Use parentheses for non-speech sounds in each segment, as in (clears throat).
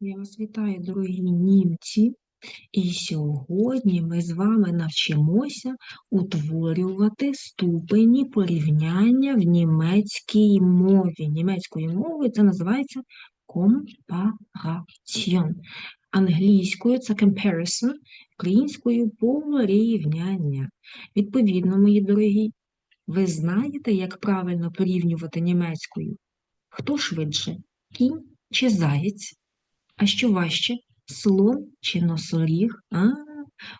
Я вас вітаю, дорогі німці. І сьогодні ми з вами навчимося утворювати ступені порівняння в німецькій мові. Німецькою мовою це називається компараціон. Англійською це comparison, українською порівняння. Відповідно, мої дорогі, ви знаєте, як правильно порівнювати німецькою? Хто швидше? Кінь чи заєць? А що важче? Слон чи носоріг? А,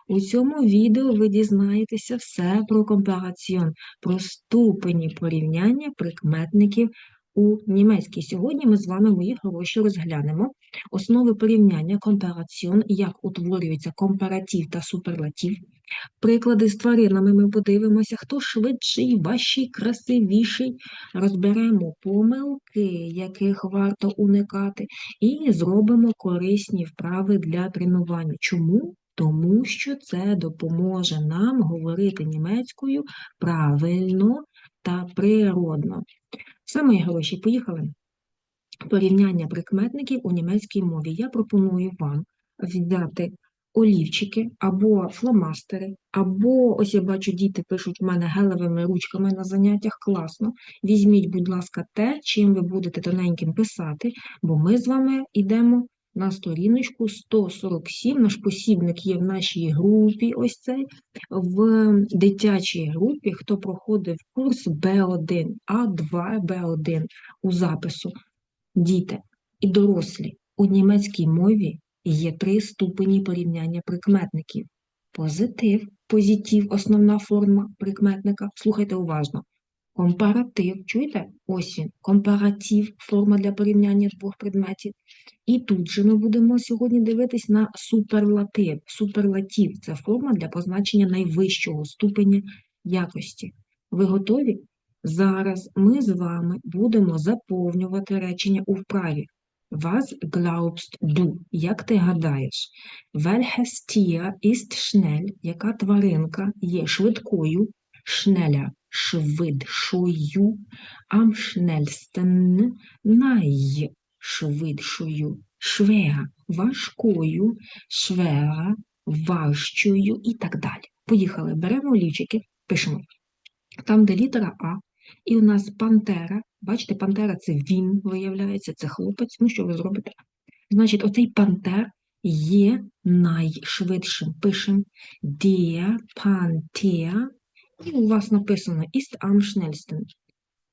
у цьому відео ви дізнаєтеся все про компараціон, про ступені порівняння прикметників у німецькій. Сьогодні ми з вами, мої хороші, розглянемо основи порівняння компараціон, як утворюється компаратив та суперлатив. Приклади з тваринами ми подивимося, хто швидший, важчий, красивіший. Розберемо помилки, яких варто уникати, і зробимо корисні вправи для тренування. Чому? Тому що це допоможе нам говорити німецькою правильно та природно. Мої гроші, поїхали. Порівняння прикметників у німецькій мові. Я пропоную вам взяти олівчики або фломастери, або, ось я бачу, діти пишуть в мене гелевими ручками на заняттях, класно. Візьміть, будь ласка, те, чим ви будете тоненьким писати, бо ми з вами йдемо на сторіночку 147. Наш посібник є в нашій групі, ось цей, в дитячій групі, хто проходив курс Б1, А2, Б1 у запису. Діти і дорослі у німецькій мові є три ступені порівняння прикметників. Позитив, позитив – основна форма прикметника. Слухайте уважно. Компаратив, чуєте? Ось він, компаратив, форма для порівняння двох предметів. І тут же ми будемо сьогодні дивитись на суперлатив. Суперлатив – це форма для позначення найвищого ступеня якості. Ви готові? Зараз ми з вами будемо заповнювати речення у вправі. Was glaubst du? Як ти гадаєш? Welches Tier ist schnell? Яка тваринка є швидкою? Schneller – швидшою. Am schnellsten – найшвидшою. Schwer – важкою. Schwerer – важчою і так далі. Поїхали, беремо олівчики, пишемо. Там, де літера А, і у нас пантера. Бачите, пантера це він, виявляється, це хлопець. Ну, що ви зробите? Значить, оцей пантер є найшвидшим. Пишемо Der Panther. І у вас написано ist am schnellsten.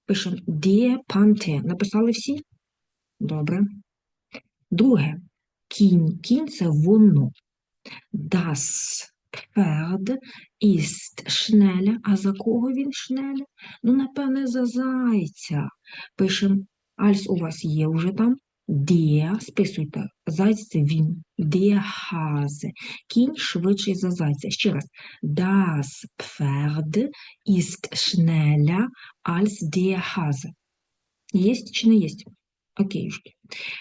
Пишемо Der Panther. Написали всі? Добре. Друге. Кінь. Кінь це воно. Das Pferd ist schneller. А за кого він schneller? Ну, напевне, за зайця. Пишемо, альс у вас є вже там. Der, списуйте, зайць це він. Der Hase. Кінь швидший за зайця. Ще раз. Das Pferd ist schneller als der Hase. Єсть чи не єсть? Окей.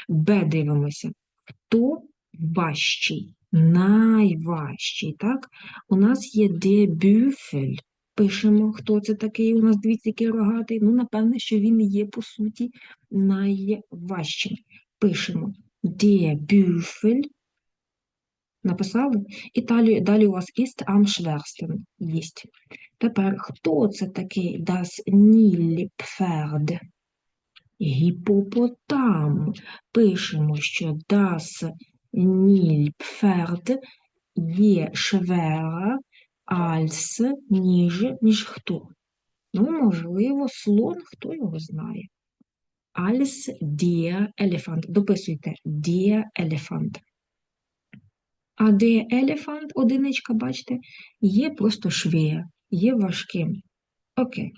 Б дивимося. Хто важчий? Найважчий, так? У нас є де бюфель. Пишемо, хто це такий, у нас дивіться, який рогатий. Ну, напевне, що він є, по суті, найважчим. Пишемо де бюфель. Написали? І далі, далі у вас ist schwersten. Єсть. Тепер, хто це такий das Nilpferd? Гіпопотам. Пишемо, що das Нільпферд є швера альс, ніж, ніж хто. Ну, можливо, слон, хто його знає. Альс дія елефант. Дописуйте дія елефант. А де елефант, одиничка, бачите, є просто швея, є важким. Окей.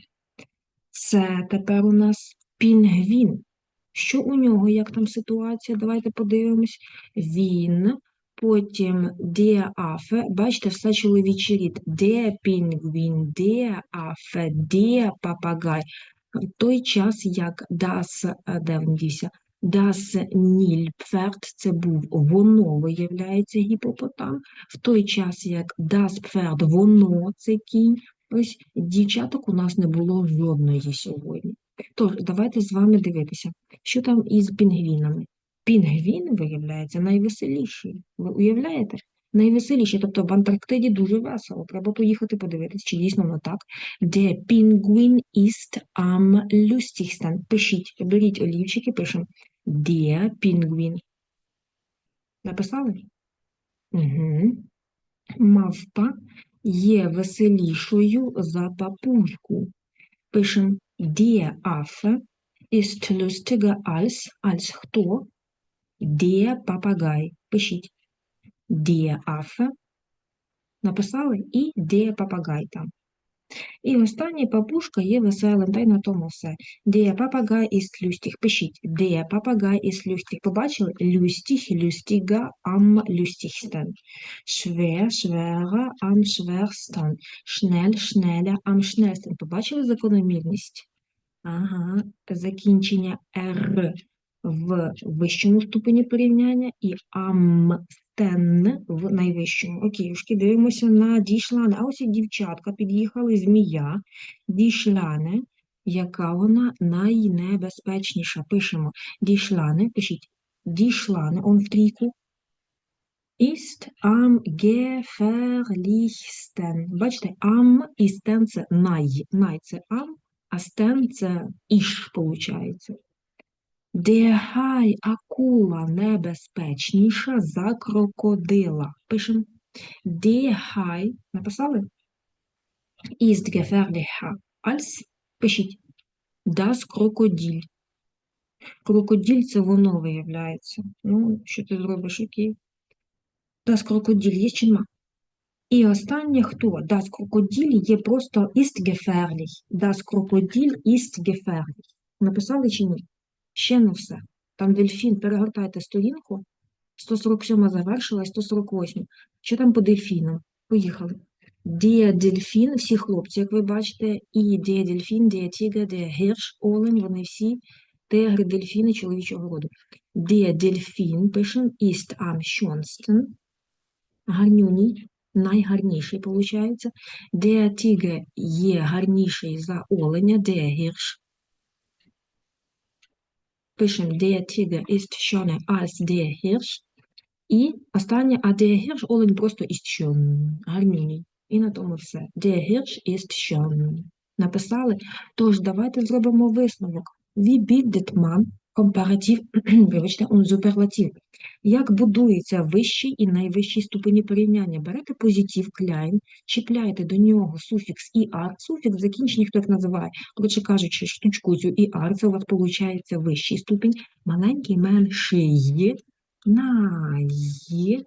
Це тепер у нас пінгвін. Що у нього, як там ситуація? Давайте подивимось. Він, потім де афе, бачите, все чоловічий рід. Де пінгвін, де афе, де папагай. В той час, як das, де він дівся, це був воно, виявляється, гіпопотам. В той час, як das Pferd, воно, це кінь. Ось дівчаток у нас не було жодної сьогодні. Тож, давайте з вами дивитися, що там із пінгвінами. Пінгвін, виявляється, найвеселіший. Ви уявляєте? Найвеселіший, тобто в Антарктиді дуже весело. Треба поїхати подивитись, чи дійсно воно так. Der Pinguin ist am lustigsten. Пишіть, беріть олівчики, пишемо. Der Pinguin. Написали? Угу. Мавпа є веселішою за папушку. Пишемо Der Affe ist lustiger als, als хто? Der Papagei. Пишіть. Der Affe. Написали і Der Papagei там. І останній папушка є веселим, та й на тому все. Der Papagei ist lustig. Пишіть. Der Papagei ist lustig. Побачили? Lustig, lustiger, am lustigsten. Schwer, schwerer, am schwersten. Schnell, schneller, am schnellsten. Побачили закономірність? Ага, закінчення «р» в вищому ступені порівняння і «амстен» в найвищому. Окейшки, дивимося на дішлане. А ось і дівчатка під'їхали, змія, дішлане, яка вона найнебезпечніша. Пишемо дішлане, пишіть дішлане, он в трійку. Ist am gefährlichsten. Бачите, am і стен це най. Най це am, а стен це іш, виходить. Der Hai – акула небезпечніша за крокодила. Пишемо. Hai, написали? Ist gefährlicher als, пишіть, das Krokodil. Крокодиль – це воно виявляється. Ну, що ти зробиш, окей. Das Krokodil є чи нема? І останнє хто? Das Krokodil є просто ist gefährlich. Das Krokodil ist gefährlich. Написали чи ні? Ще не все. Там дельфін, перегортайте сторінку. 147 завершилась, 148. Що там по дельфінам? Поїхали. Der дельфін, всі хлопці, як ви бачите, і der дельфін, der тігр, der гірш, олень, вони всі тигри, дельфіни чоловічого роду. Der дельфін, пишемо, ist am schönsten, гарнюній, найгарніший, виходить. Der тігр є гарніший за оленя, der гірш, пишемо der Tiger ist schöner als der Hirsch. І останнє, а der Hirsch олень просто ist schön, гарнюній. І на тому все. Der Hirsch ist schön. Написали? Тож, давайте зробимо висновок. Wie bildet man компаратив, (clears throat) вибачте, он суперлатив. Як будується вищий і найвищий ступені порівняння? Берете позитив кляйн, чіпляєте до нього суфікс «ir», суфікс закінчення, хто як називає. Коротше кажучи, штучку цю «ir», це у вас виходить вищий ступінь, маленький менший, найменший.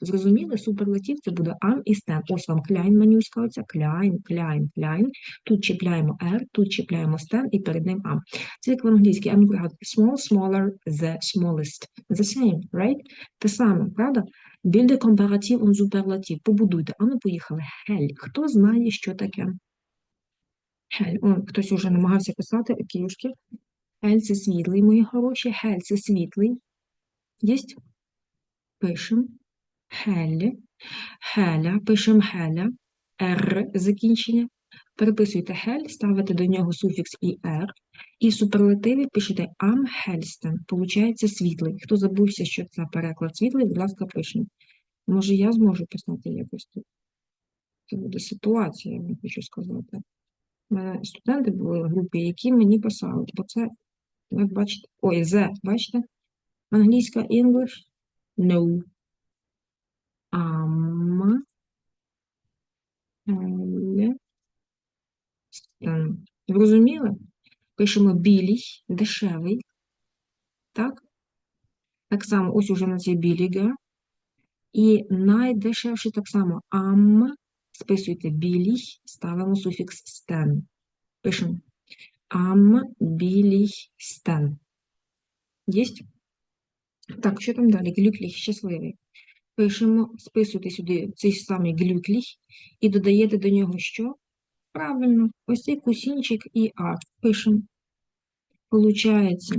Зрозуміли? Суперлатив це буде ам і стен. Ось вам кляйн манюська, оця кляйн, кляйн, кляйн. Тут чіпляємо r, тут чіпляємо стен і перед ним ам. Це як в англійській, а small, smaller, the smallest. The same, right? Те саме, правда? Більде компаратив он суперлатив. Побудуйте. А ну поїхали. Хель. Хто знає, що таке? Хель. О, хтось уже намагався писати, киюшки. Хель це світлий, мої хороші. Хель це світлий. Єсть? Пишем. Хель. Хеля. Пишем хеля. Р закінчення. Переписуйте хель, ставите до нього суфікс і «р», і в суперлативі пишете am hellsten. Получається світлий. Хто забувся, що це переклад світлий, будь ласка, пишемо. Може, я зможу писати якось тут. Це буде ситуація, я хочу сказати. У мене студенти були в групі, які мені писали, бо це, як бачите, ой, «the», бачите? Англійська English no. Am Зрозуміли? Пишемо білій, дешевий. Так? Так само, ось уже на цій біліга. І найдешевший так само ам. Списуйте білій, ставимо суфікс стен. Пишемо ам білій стен. Єсть? Так, що там далі? Глюкліх, щасливий. Пишемо, списуйте сюди цей самий глюкліх і додаєте до нього що? Правильно, ось цей кусінчик і а. Пишемо. Получається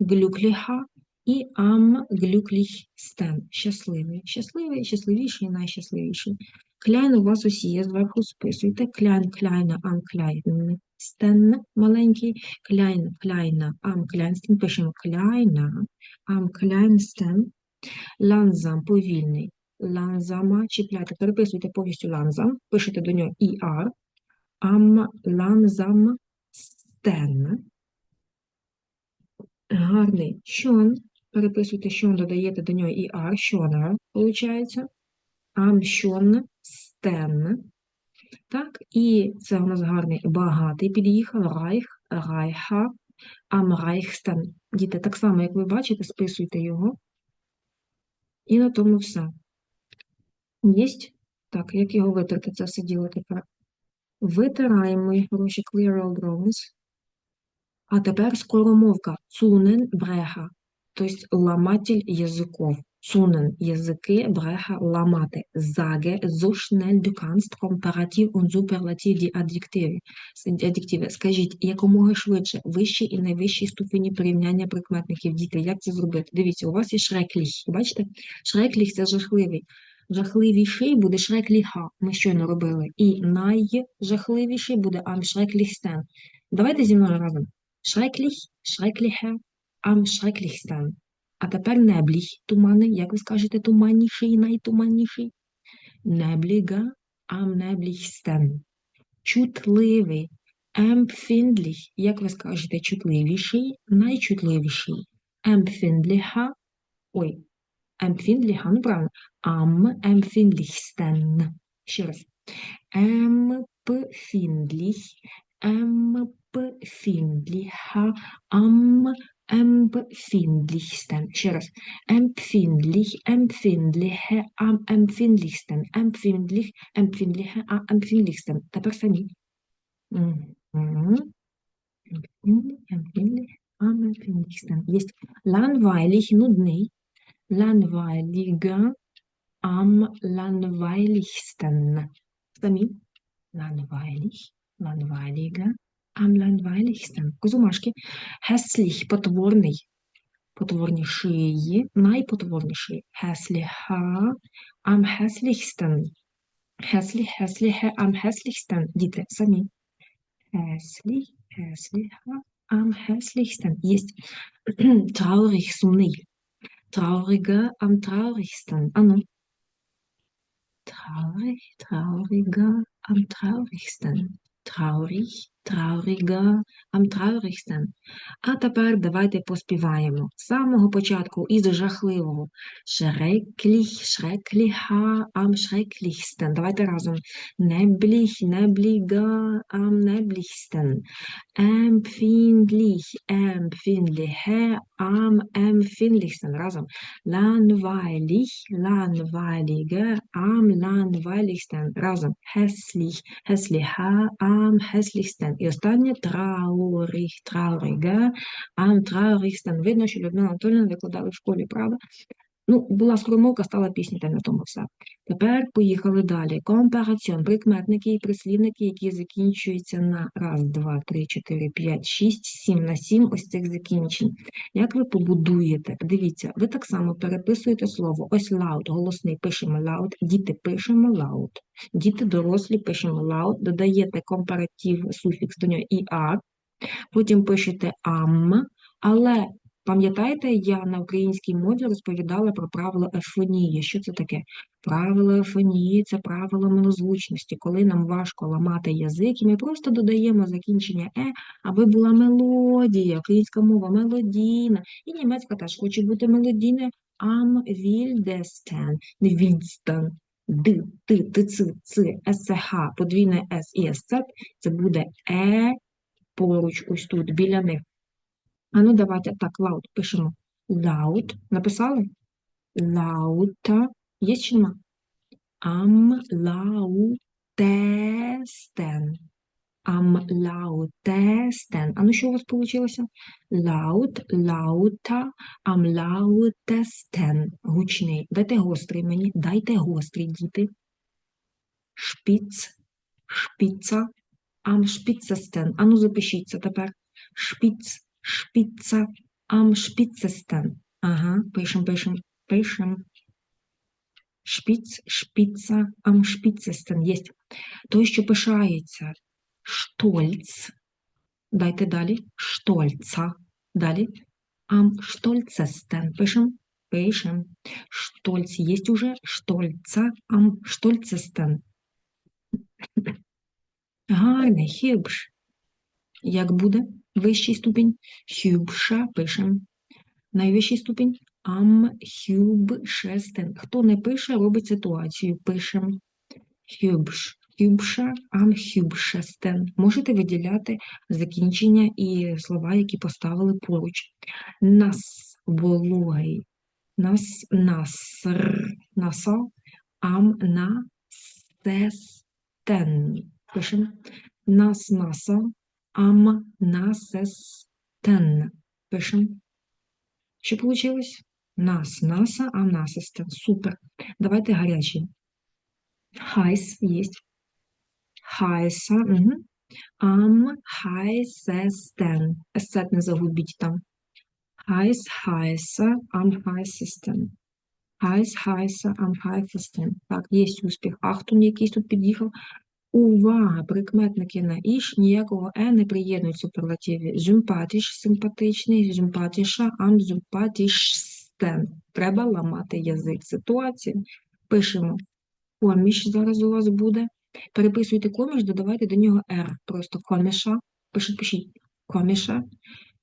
глюкліха і ам глюкліх стен. Щасливий. Щасливий, щасливіший, найщасливіший. Кляйн у вас усі є, зверху списуйте. Кляйн, кляйна, ам кляйн. стен маленький, klein, kleiner, am kleinsten, пишемо kleiner, am kleinsten, langsam, повільний, langsama, чіпляйте, переписуйте повністю langsam, пишете до нього er, am langsam стен. Гарний. Schon, переписуйте schon, додаєте до нього er, schoner, виходить. Am стен. Так, і це у нас гарний багатий під'їхав, райх, райха, reichsten. Діти, так само, як ви бачите, списуйте його. І на тому все. Єсть? Так, як його витерти, це все діло тепер. Витираємо, хороші clear all drawings. А тепер скоромовка. Цунен бреха, тобто ламатель язиков. Цунен – язики, бреха – ламати. Sage so schnell du kannst Komparativ und Superlativ die Adjektivi. Адjektiви. Скажіть, якомога швидше, вищі і найвищі ступені порівняння прикметників. Діти, як це зробити? Дивіться, у вас є шрекліх. Бачите? Шрекліх – це жахливий. Жахливіший буде шрекліха. Ми щойно робили. І найжахливіший буде амшрекліхстен. Давайте зі мною разом. Шрекліх, шрекліхе, амшрекліхстен. А тепер небліг тумани. Як ви скажете, туманніший, найтуманніший? Небліга, неблігстен. Чутливий. Емпфіндліх. Як ви скажете, чутливіший, найчутливіший. Емпфіндліха. Ой, емпфіндліха, ну правильно. Ам емпфіндліхстен. Ще раз. Емпфіндліх. Емпфіндліха. Ам empfindlichsten. Ще раз. Empfindlich, empfindliche, am empfindlichsten. Empfindlich, empfindliche, am empfindlichsten. Тепер самі. Empfindlich, empfindlich, am empfindlichsten. Есть langweilig, нудний. Langweiliger, am langweiligsten. Самі. Langweilig, langweiliger, am langweiligsten. Козумашки. Hässlich – потворний. Потворніший. Найпотворніший. Hässlicher. Am hässlichsten. Hässlich, hässliche, am hässlichsten. Діти, самі. Hässlich, hässlicher, am hässlichsten. Есть. Traurig, сумний. Trauriger, am traurigsten. Ану. Traurig, trauriger, am traurigsten. Traurig, trauriger, am traurigsten. А тепер давайте поспіваємо. З самого початку із жахливого. Schrecklich, schrecklicher, am schrecklichsten. Давайте разом. Neblig, nebliger, am neblichsten. Empfindlich, empfindlicher, am empfindlichsten. Разом. Langweilig, langweiliger, am langweiligsten. Разом. Hässlich, hässlicher, am hässlichsten. І останнє трауrig, trauriger, траурих стан. Видно, що Людмила Анатольовна викладала в школі, правда? Ну, була скромовка, стала пісня, та на тому все. Тепер поїхали далі. Компараціон, прикметники і прислівники, які закінчуються на раз, два, три, чотири, п'ять, шість, сім на сім ось цих закінчень. Як ви побудуєте? Дивіться, ви так само переписуєте слово. Ось loud, голосний пишемо loud, діти пишемо loud. Діти дорослі пишемо loud, додаєте компаратив, суфікс до нього «er», потім пишете am, але Пам'ятаєте, я на українській мові розповідала про правило ефонії. Що це таке? Правило ефонії це правило милозвучності, коли нам важко ламати язик, і ми просто додаємо закінчення е, аби була мелодія, українська мова мелодійна, і німецька теж хоче бути мелодійною. Am wildesten, не wildesten, д, т, т, ц, ц, СХ, подвійне С і СЦ, це буде е поруч ось тут, біля них. А ну давайте так, loud пишемо. Loud. Написали? Lauta. Є чи нема? Am lautesten. Am lautesten. А ну що у вас вийшло? Laut, lauta, am lautesten. Гучний. Дайте гострий мені. Дайте гострий, діти. Шпіц, шпіца, am spitzesten. А ну запишіться тепер. Шпіц, шпіца, ам шпіцестен. Ага, пишем, пишем, пишем. Шпіц, шпіца, ам шпіцестен. Є той, що пишається. Штольц, Дайте далі. Штольца. Далі. Am stolzesten. Пишем. Пишем. Штольц есть уже. Штольца. Am stolzesten. Гарний, хюбш. Як буде вищий ступінь? Хюбша. Пишем. Найвищий ступінь am hübschesten. Хто не пише, робить ситуацію. Пишем. Hübsch. Hübscher, am hübschesten. Можете виділяти закінчення і слова, які поставили поруч. Нас вологий. Нас наср. Наса. Am насестен. Пишем. Нас наса. Am насестен. Пишем. Що вийшло? Нас, наса, а насистен. Супер. Давайте гарячий. Хайс есть. Хайса. Угу. Ам хайсестен. Есет не загубіть там. Хайс, хайса, ам хайсестен. Хайс, хайса, ам хайсестен. Так, є успіх. Ахтун якийсь тут під'їхав. Увага! Прикметники на іш ніякого е не приєднують в суперлативі. Зюмпатіш, симпатичний, зюмпатіша, ам зюмпатішстен. Треба ламати язик. Ситуація. Пишемо. Коміш зараз у вас буде. Переписуйте коміш, додавайте до нього «р». Просто коміша. Пишіть, пишіть коміша.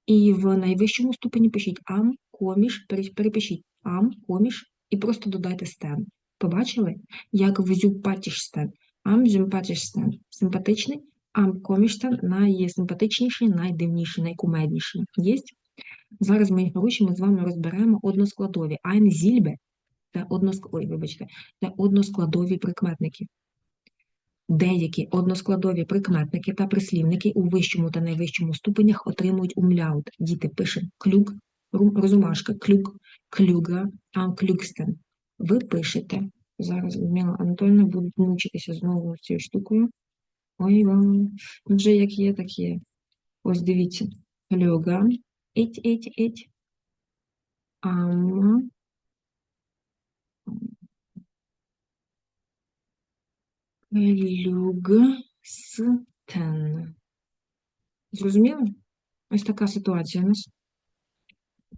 І в найвищому ступені пишіть ам, коміш, перепишіть ам, коміш і просто додайте стен. Побачили? Як в зюмпатішстен. Ам симпатичний, симпатичний, ам комічстен найсимпатичніший, найдивніший, найкумедніший. Єсть? Зараз, мої хороші, ми з вами розберемо односкладові. Ein зільбе це односк... Ой, вибачте, це односкладові прикметники. Деякі односкладові прикметники та прислівники у вищому та найвищому ступенях отримують умляут. Діти пишуть клюк, розумашка, клюк, клюга, ам клюкстен. Ви пишете Зараз Людмила Анатольовна будуть мучитися знову цією штукою. Ой вам, вже як є, так є. Ось дивіться. Люга. Іть, іть, іть. Ам. Люгстен. Зрозуміло? Ось така ситуація у нас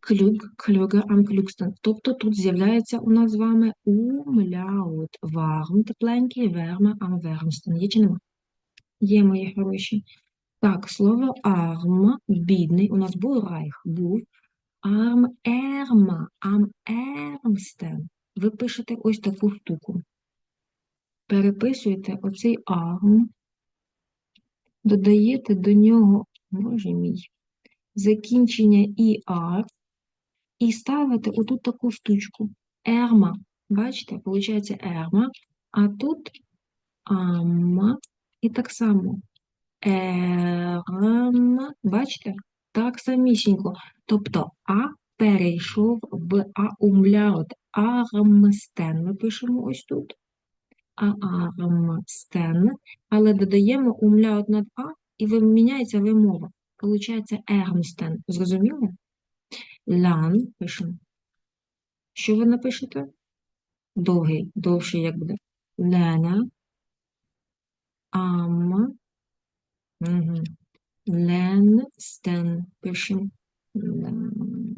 клюк, клюге, амклюкстен. Тобто тут з'являється у нас з вами умляут. Варм тепленький, верме, амвермстен. Є чи нема? Є, мої хороші. Так, слово арм, бідний, у нас був райх, був. Арм ерма, ам ермстен. Ви пишете ось таку штуку. Переписуєте оцей арм, додаєте до нього, боже мій, закінчення іар, і ставите отут таку штучку. Ерма. Бачите, виходить ерма, а тут амма. І так само ерма. Бачите? Так самісінько. Тобто А перейшов в аумляут. Армстен. Ми пишемо ось тут. Армстен. Але додаємо умляут над А і міняється вимова. Получається ермстен. Зрозуміло? Лян пишемо. Що ви напишете? Довгий, довший як буде. Лена. Ам. Угу. Ленстен. Пишемо. Ленстен.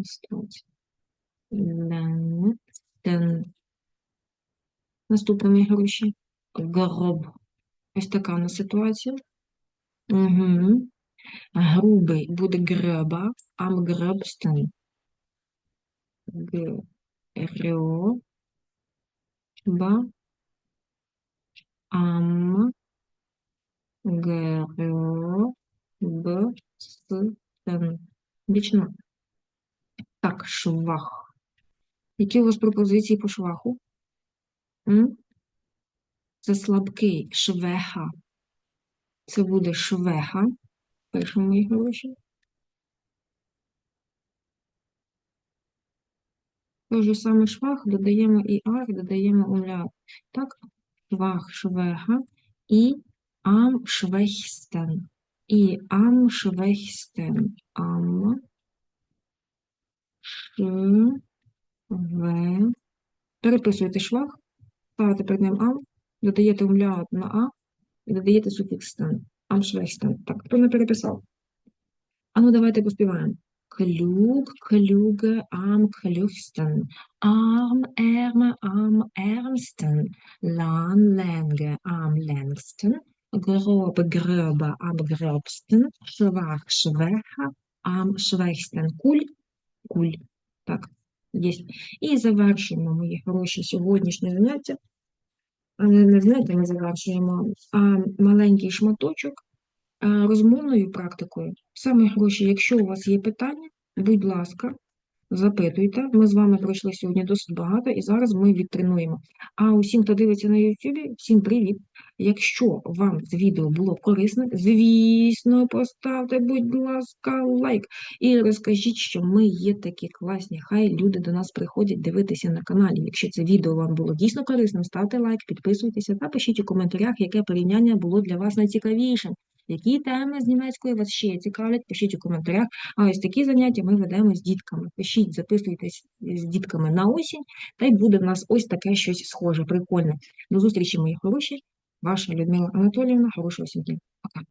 Мої гроші. Гроб. Ось така у нас ситуація. Угу. Грубий буде греба, ам гребстен. Г, Р, Б, Ам, Г, Б, С, Н. Вічно. Так, швах. Які у вас пропозиції по шваху? М? Це слабкий швеха. Це буде швеха. Пишемо мої гроші. Той же самий швах додаємо і ар, додаємо умляв. Так, швах, швега і ам швехстен. І ам швехстен. Ам шве. Переписуєте швах, ставите перед ним ам, додаєте умляут на а і додаєте суфікс стен. Ам швехстен. Так, хто не переписав? А ну давайте поспіваємо. Klug, kluge, am klügsten, arm, ärme, am ärmsten, lang, länge, am längsten, grob, gröbe, am gröbsten, schwach, schwächer, am schwächsten. Куль, куль. Так, є. І завершуємо мої хороші сьогоднішнє заняття. Не знаєте, ми завершуємо, а маленький шматочок розмовною практикою. Саме гроші, якщо у вас є питання, будь ласка, запитуйте. Ми з вами пройшли сьогодні досить багато, і зараз ми відтренуємо. А усім, хто дивиться на YouTube, всім привіт! Якщо вам це відео було корисне, звісно, поставте, будь ласка, лайк. І розкажіть, що ми є такі класні. Хай люди до нас приходять дивитися на каналі. Якщо це відео вам було дійсно корисним, ставте лайк, підписуйтеся та пишіть у коментарях, яке порівняння було для вас найцікавішим. Які теми з німецької вас ще цікавлять, пишіть у коментарях. А ось такі заняття ми ведемо з дітками. Пишіть, записуйтесь з дітками на осінь, та й буде в нас ось таке щось схоже, прикольне. До зустрічі, мої хороші. Ваша Людмила Анатоліївна. Хорошого сім'ї. Пока.